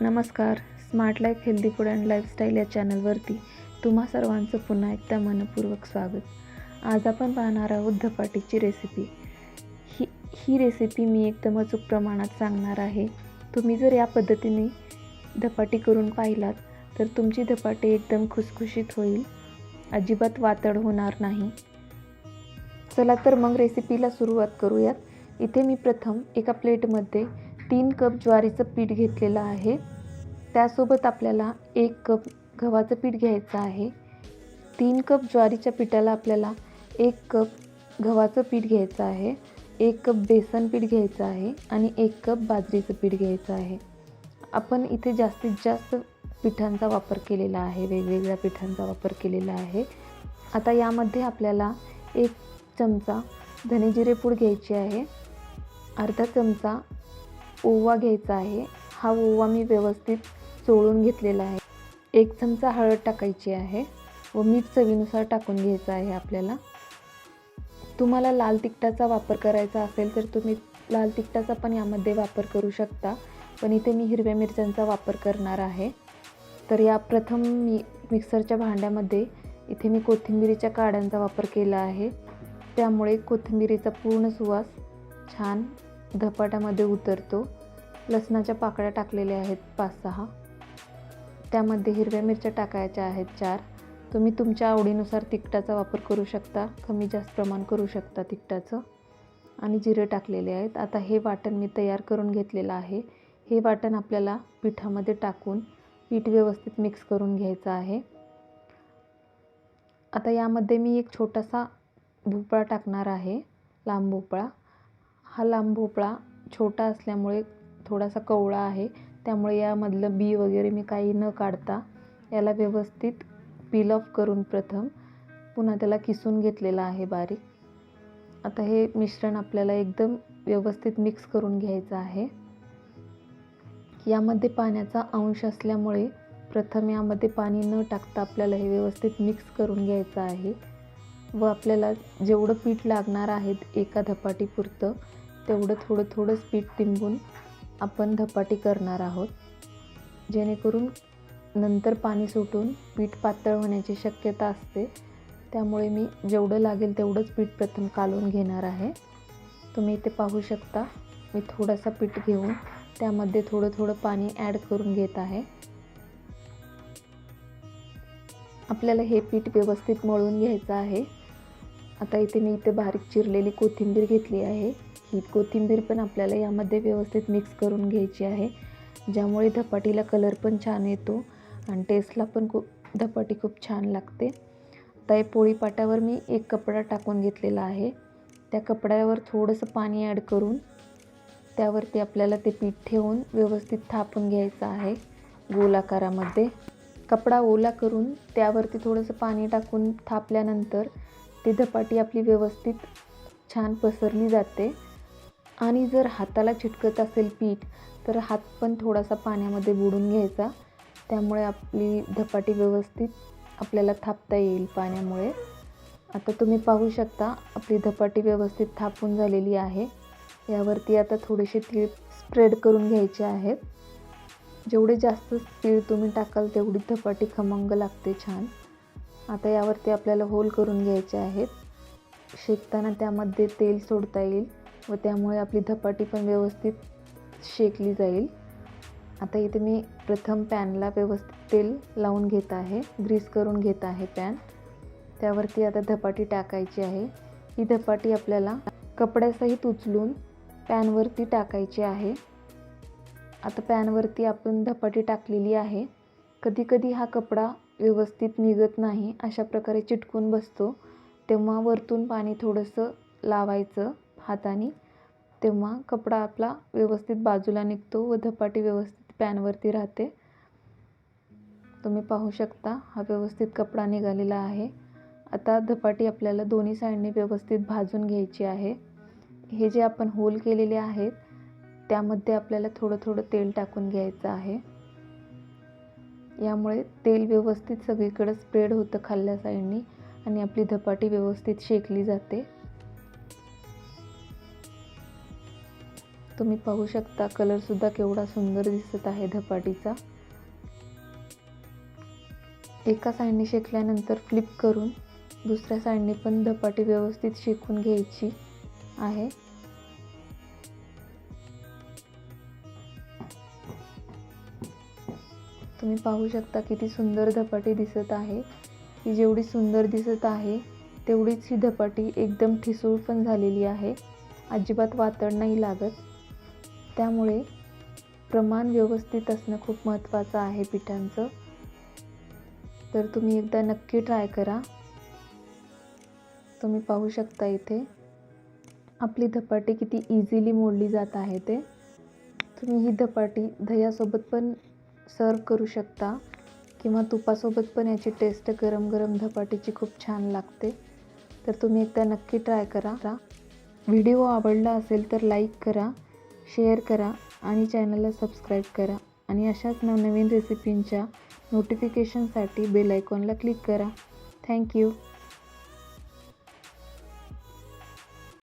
नमस्कार. Smart life healthy food and lifestyle या चॅनलवरती तुम्हा सर्वांचं पुन्हा एकदा मनपूर्वक स्वागत. आज आपण पाहणार आहोत धपाटीची रेसिपी ही ही रेसिपी मी एकदम अचूक प्रमाणात सांगणार आहे. तुम्ही जर या पद्धतीने धपाटी करून पाहिलात तर तुमची धपाटी एकदम खुसखुशीत होईल. अजिबात वातड होणार नाही. चला तर मग रेसिपीला सुरुवात करूयात. इथे मी प्रथम एका प्लेटमध्ये तीन कप ज्वारीचं पीठ घेतलेलं आहे. त्यासोबत आपल्याला एक कप गव्हाचं पीठ घ्यायचं आहे. तीन कप ज्वारीच्या पिठाला आपल्याला एक कप गव्हाचं पीठ घ्यायचं आहे. एक कप बेसन पीठ घ्यायचं आहे आणि एक कप बाजरीचं पीठ घ्यायचं आहे. आपण इथे जास्तीत जास्त पिठांचा वापर केलेला आहे वेगवेगळ्या पिठांचा वापर केलेला आहे. आता यामध्ये आपल्याला एक चमचा धनेजिरे पूड घ्यायची आहे. अर्धा चमचा ओवा घ्यायचा आहे. हा ओवा मी व्यवस्थित चोळून घेतलेला आहे. एक चमचा हळद टाकायची आहे व मीठ चवीनुसार टाकून घ्यायचं आहे आपल्याला. तुम्हाला लाल तिखटाचा वापर करायचा असेल तर तुम्ही लाल तिखटाचा पण यामध्ये वापर करू शकता. पण इथे मी हिरव्या मिरच्यांचा वापर करणार आहे. तर या प्रथम मी मिक्सरच्या भांड्यामध्ये इथे मी कोथिंबिरीच्या काड्यांचा वापर केला आहे. त्यामुळे कोथिंबिरीचा पूर्ण सुवास छान धपाट्यामध्ये उतरतो. लसणाच्या पाकळ्या टाकलेल्या आहेत पाच सहा. त्यामध्ये हिरव्या मिरच्या टाकायच्या आहेत चार. तुम्ही तुमच्या आवडीनुसार तिखटाचा वापर करू शकता. कमी जास्त प्रमाण करू शकता तिखटाचं. आणि जिरे टाकलेले आहेत. आता हे वाटण मी तयार करून घेतलेलं आहे. हे वाटण आपल्याला पिठामध्ये टाकून पीठ व्यवस्थित मिक्स करून घ्यायचं आहे. आता यामध्ये मी एक छोटासा भोपळा टाकणार आहे. लांब भोपळा. हा लांब भोपळा छोटा असल्यामुळे थोडासा कवळा आहे. त्यामुळे यामधलं बी वगैरे मी काही न काढता याला व्यवस्थित पील ऑफ करून प्रथम पुन्हा त्याला किसून घेतलेला आहे बारीक. आता हे मिश्रण आपल्याला एकदम व्यवस्थित मिक्स करून घ्यायचं आहे. यामध्ये पाण्याचा अंश असल्यामुळे प्रथम यामध्ये पाणी न टाकता आपल्याला हे व्यवस्थित मिक्स करून घ्यायचं आहे. व आपल्याला जेवढं पीठ लागणार आहेत एका धपाटीपुरतं तेवढं थोडं थोडंच पीठ टिंबून आपण धपाटी करणार आहोत. जेणेकरून नंतर पाणी सुटून पीठ पातळ होण्याची शक्यता असते. त्यामुळे मी जेवढं लागेल तेवढंच पीठ प्रथम कालवून घेणार आहे. तुम्ही इथे पाहू शकता मी थोडासा पीठ घेऊन त्यामध्ये थोडं थोडं पाणी ॲड करून घेत आहे. आपल्याला हे पीठ व्यवस्थित मळून घ्यायचं आहे. आता इथे मी इथे बारीक चिरलेली कोथिंबीर घेतली आहे. ही कोथिंबीर पण आपल्याला यामध्ये व्यवस्थित मिक्स करून घ्यायची आहे. ज्यामुळे धपाटीला कलर पण छान येतो आणि टेस्टला पण खूप धपाटी खूप छान लागते. आता हे पोळीपाट्यावर मी एक कपडा टाकून घेतलेला आहे. त्या कपड्यावर थोडंसं पाणी ॲड करून त्यावरती आपल्याला ते पीठ ठेवून व्यवस्थित थापून घ्यायचं आहे गोलाकारामध्ये कपडा ओला करून त्यावरती थोडंसं पाणी टाकून थापल्यानंतर ती धपाटी आपली व्यवस्थित छान पसरली जाते. आणि जर हाताला चिटकत असेल पीठ तर हात पण थोडासा पाण्यामध्ये बुडून घ्यायचा. त्यामुळे आपली धपाटी व्यवस्थित आपल्याला थापता येईल पाण्यामुळे. आता तुम्ही पाहू शकता आपली धपाटी व्यवस्थित थापून झालेली आहे. यावरती आता थोडेसे तीळ स्प्रेड करून घ्यायचे आहेत. जेवढे जास्त तीळ तुम्ही टाकाल तेवढी धपाटी खमंग लागते छान. आता यावरती आपल्याला होल करून घ्यायचे आहेत. शेकताना त्यामध्ये तेल सोडता येईल. व त्यामुळे आपली धपाटी पण व्यवस्थित शेकली जाईल. आता इथे मी प्रथम पॅनला व्यवस्थित तेल लावून घेत आहे. ग्रीस करून घेत आहे पॅन. त्यावरती आता धपाटी टाकायची आहे. ही धपाटी आपल्याला कपड्यासहित उचलून पॅनवरती टाकायची आहे. आता पॅनवरती आपण धपाटी टाकलेली आहे. कधीकधी हा कपडा व्यवस्थित निघत नाही. अशा प्रकारे चिटकून बसतो. तेव्हा वरतून पाणी थोडंसं लावायचं. हाताने तेव्हा कपडा आपला व्यवस्थित बाजूला निघतो व धपाटी व्यवस्थित पॅनवरती राहते. तुम्ही पाहू शकता हा व्यवस्थित कपडा निघालेला आहे. आता धपाटी आपल्याला दोन्ही साईडने व्यवस्थित भाजून घ्यायची आहे. हे जे आपण होल केलेले आहेत त्यामध्ये आपल्याला थोडं थोडं तेल टाकून घ्यायचं आहे. यामुळे तेल व्यवस्थित सगळीकडं स्प्रेड होतं खाल्ल्या साईडनी आणि आपली धपाटी व्यवस्थित शेकली जाते. तुम्ही पाहू शकता कलरसुद्धा केवढा सुंदर दिसत आहे धपाटीचा. एका साईडने शेकल्यानंतर फ्लिप करून दुसऱ्या साईडने पण धपाटी व्यवस्थित शेकून घ्यायची आहे. तुम्ही पाहू शकता किती सुंदर धपाटी दिसत आहे. ही जेवढी सुंदर दिसत आहे तेवढीच ही धपाटी एकदम ठिसूळ पण झालेली आहे. अजिबात वातड नाही लागत. त्यामुळे प्रमाण व्यवस्थित असणं खूप महत्त्वाचं आहे पिठांचं. तर तुम्ही एकदा नक्की ट्राय करा. तुम्ही पाहू शकता इथे. आपली धपाटी किती इझिली मोडली जात आहे ते. तुम्ही ही धपाटी दह्यासोबत पण सर्व करू शकता किंवा तुपासोबत पण याची टेस्ट गरम गरम धपाटीची खूप छान लागते. तर तुम्ही एकदा नक्की ट्राय करा. व्हिडिओ आवडला असेल तर लाईक करा. शेअर करा आणि चॅनलला सबस्क्राईब करा आणि अशाच नवनवीन रेसिपींच्या नोटिफिकेशनसाठी बेल आयकॉनला क्लिक करा. Thank you